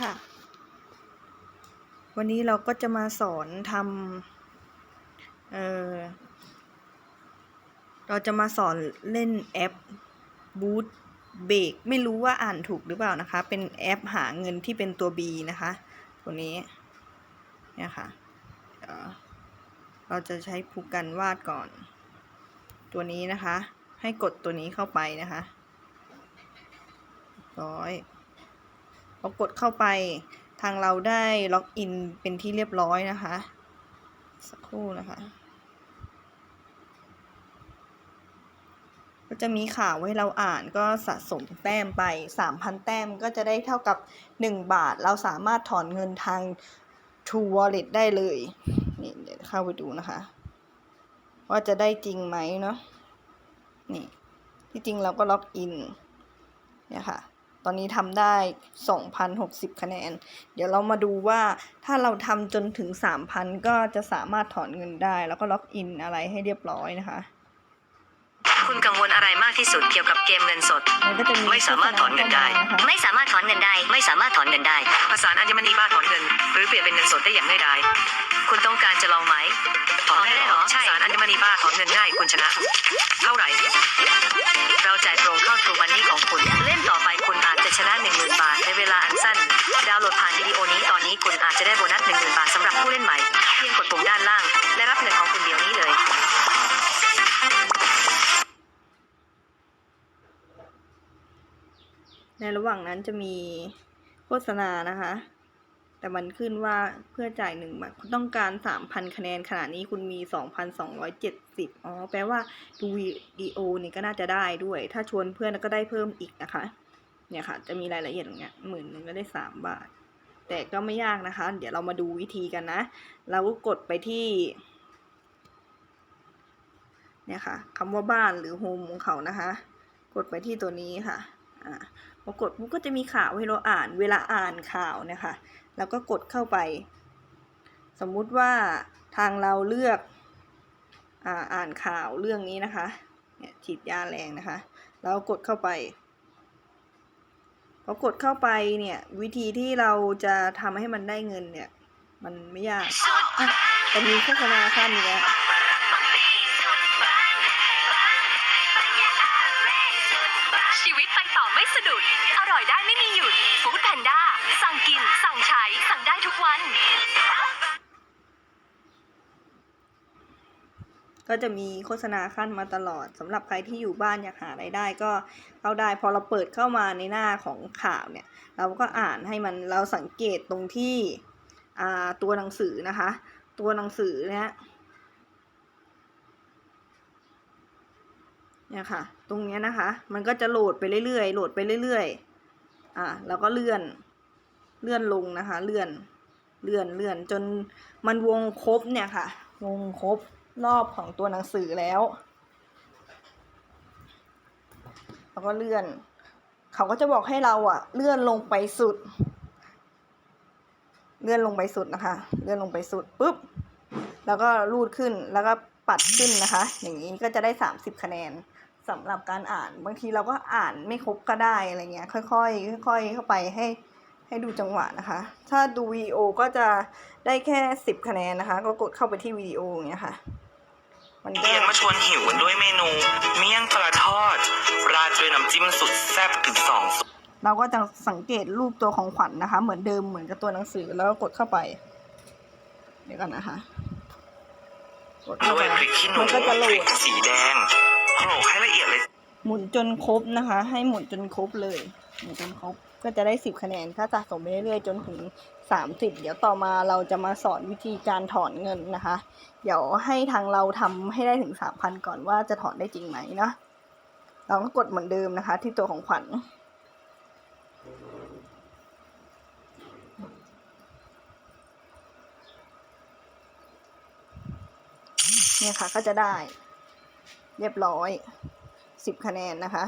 ค่ะ วันนี้เราก็จะมาสอนทำเออเราจะมาสอนเล่นแอป Boot b a k ไม่รู้ว่าอ่านถูกหรือเปล่านะคะ เป็นแอปหาเงินที่เป็นตัว B นะคะ ตัวนี้เนี่ยค่ะเเราจะใช้ผูกกันวาดก่อน ตัวนี้นะคะ ให้กดตัวนี้เข้าไปนะคะร้อย พอกดเข้าไปทางเราได้ล็อกอินเป็นที่เรียบร้อยนะคะ สักครู่นะคะ ก็จะมีข่าวให้เราอ่านก็สะสมแต้มไป 3,000 แต้มก็จะได้เท่ากับ 1 บาท เราสามารถถอนเงินทาง True Wallet ได้เลย นี่เดี๋ยวเข้าไปดูนะคะ ว่าจะได้จริงไหมเนาะนี่ที่จริงเราก็ล็อกอินเนี่ยค่ะ ตอนนี้ทำได้ 2,060 คะแนน เดี๋ยวเรามาดูว่าถ้าเราทำจนถึง 3,000 ก็จะสามารถถอนเงินได้ แล้วก็ล็อกอินอะไรให้เรียบร้อยนะคะ คุณกังวลอะไรมากที่สุดเกี่ยวกับเกมเงินสด มันก็จะมีไม่สามารถถอนเงินได้นะคะไม่สามารถถอนเงินได้ ไม่สามารถถอนเงินได้ ภาษาอัญมณีบ้าถอนเงิน หรือเปลี่ยนเป็นเงินสดได้อย่างง่ายดายคุณต้องการจะลองไหมถอนได้เหรอใช่สารอัญมณีบ้าถอนเงินง่ายคุณชนะ เท่าไหร่ เราจ่ายตรงเข้าทรูบันนี่ของคุณ เล่นต่อไป วิดีโอนี้ตอนนี้คุณอาจจะได้โบนัส1 0,000บาทสำหรับผู้เล่นใหม่ เพียงกดปุ่มด้านล่าง และรับเงินของคุณเดี๋ยวนี้เลย ในระหว่างนั้นจะมีโฆษณานะคะ แต่มันขึ้นว่าเพื่อจ่ายหนึ่งบาทคุณต้องการสามพันคะแนนขณะนี้คุณมีสองพันสองร้อยเจ็ดสิบอ๋อ แปลว่าดูวิดีโอนี่ก็น่าจะได้ด้วย ถ้าชวนเพื่อนก็ได้เพิ่มอีกนะคะ เนี่ยค่ะ จะมีรายละเอียดอย่างเงี้ยหมื่นหนึ่งก็ได้สามบาท แต่ก็ไม่ยากนะคะ เดี๋ยวเรามาดูวิธีกันนะ เราก็กดไปที่เนี่ยค่ะคำว่าบ้านหรือโฮมของเขานะคะ กดไปที่ตัวนี้ค่ะอ่าพอกดปุ๊บก็จะมีข่าวให้เราอ่าน เวลาอ่านข่าวเนี่ยค่ะเราก็กดเข้าไป สมมุติว่าทางเราเลือกอ่าอ่านข่าวเรื่องนี้นะคะเนี่ยฉีดยาแรงนะคะ เรากดเข้าไป พอกดเข้าไปเนี่ย วิธีที่เราจะทำให้มันได้เงินเนี่ย มันไม่ยากอะแต่มีโฆษณาขั้นนี้แล้วชีวิตไปต่อไม่สะดุด อร่อยได้ไม่มีหยุดฟู้ดแพนด้าสั่งกิน สั่งใช้ สั่งได้ทุกวัน ก็จะมีโฆษณาขั้นมาตลอดสำหรับใครที่อยู่บ้านอยากหาไรายได้ก็เข้าได้ พอเราเปิดเข้ามาในหน้าของข่าวเนี่ย เราก็อ่านให้มันเราสังเกตตรงที่ตัวหนังสือนะคะ ตัวหนังสือเนี่ยเนี่ยค่ะ ตรงเนี้ยนะคะ มันก็จะโหลดไปเรื่อยๆ โหลดไปเรื่อยๆ อ่าแล้วก็เลื่อน เลื่อนลงนะคะ เลื่อน เลื่อน เลื่อน จนมันวงครบเนี่ยค่ะ วงครบ รอบของตัวหนังสือแล้วแล้วก็เลื่อน เขาก็จะบอกให้เราอะเลื่อนลงไปสุด เลื่อนลงไปสุดนะคะ เลื่อนลงไปสุดปุ๊บ แล้วก็รูดขึ้น แล้วก็ปัดขึ้นนะคะ อย่างนี้ก็จะได้สามสิบคะแนนสำหรับการอ่าน บางทีเราก็อ่านไม่ครบก็ได้อะไรเงี้ย ค่อยๆ ค่อย ๆ เข้าไปให้ให้ดูจังหวะนะคะ ถ้าดูวิดีโอก็จะได้แค่สิบคะแนนนะคะ ก็กดเข้าไปที่วิดีโออย่างเงี้ยค่ะ มันก็ยังมาชวนหิวกันด้วยเมนู เมี่ยงปลาทอด ราดด้วยน้ำจิ้มสุดแซ่บถึงสองสูตรเราก็จะสังเกตรูปตัวของขวัญนะคะ เหมือนเดิมเหมือนกับตัวหนังสือแล้วก็กดเข้าไป เดี๋ยวกันนะคะกดเข้าด้ไปวยพริกขี้หนูมันก็จะโหลพริดกสีแดงโขลกให้ละเอียดเลย หมุนจนครบนะคะ ให้หมุนจนครบเลยหมุนจนครบ ก็จะได้สิบคะแนนถ้าสะสมไปเรื่อยๆจนถึงสามสิบเดี๋ยวต่อมาเราจะมาสอนวิธีการถอนเงินนะคะ เดี๋ยวให้ทางเราทำให้ได้ถึงสามพันก่อนว่าจะถอนได้จริงไหมเนาะเราก็กดเหมือนเดิมนะคะ ที่ตัวของขวัญเนี่ยค่ะก็จะได้เรียบร้อยสิบคะแนนนะคะ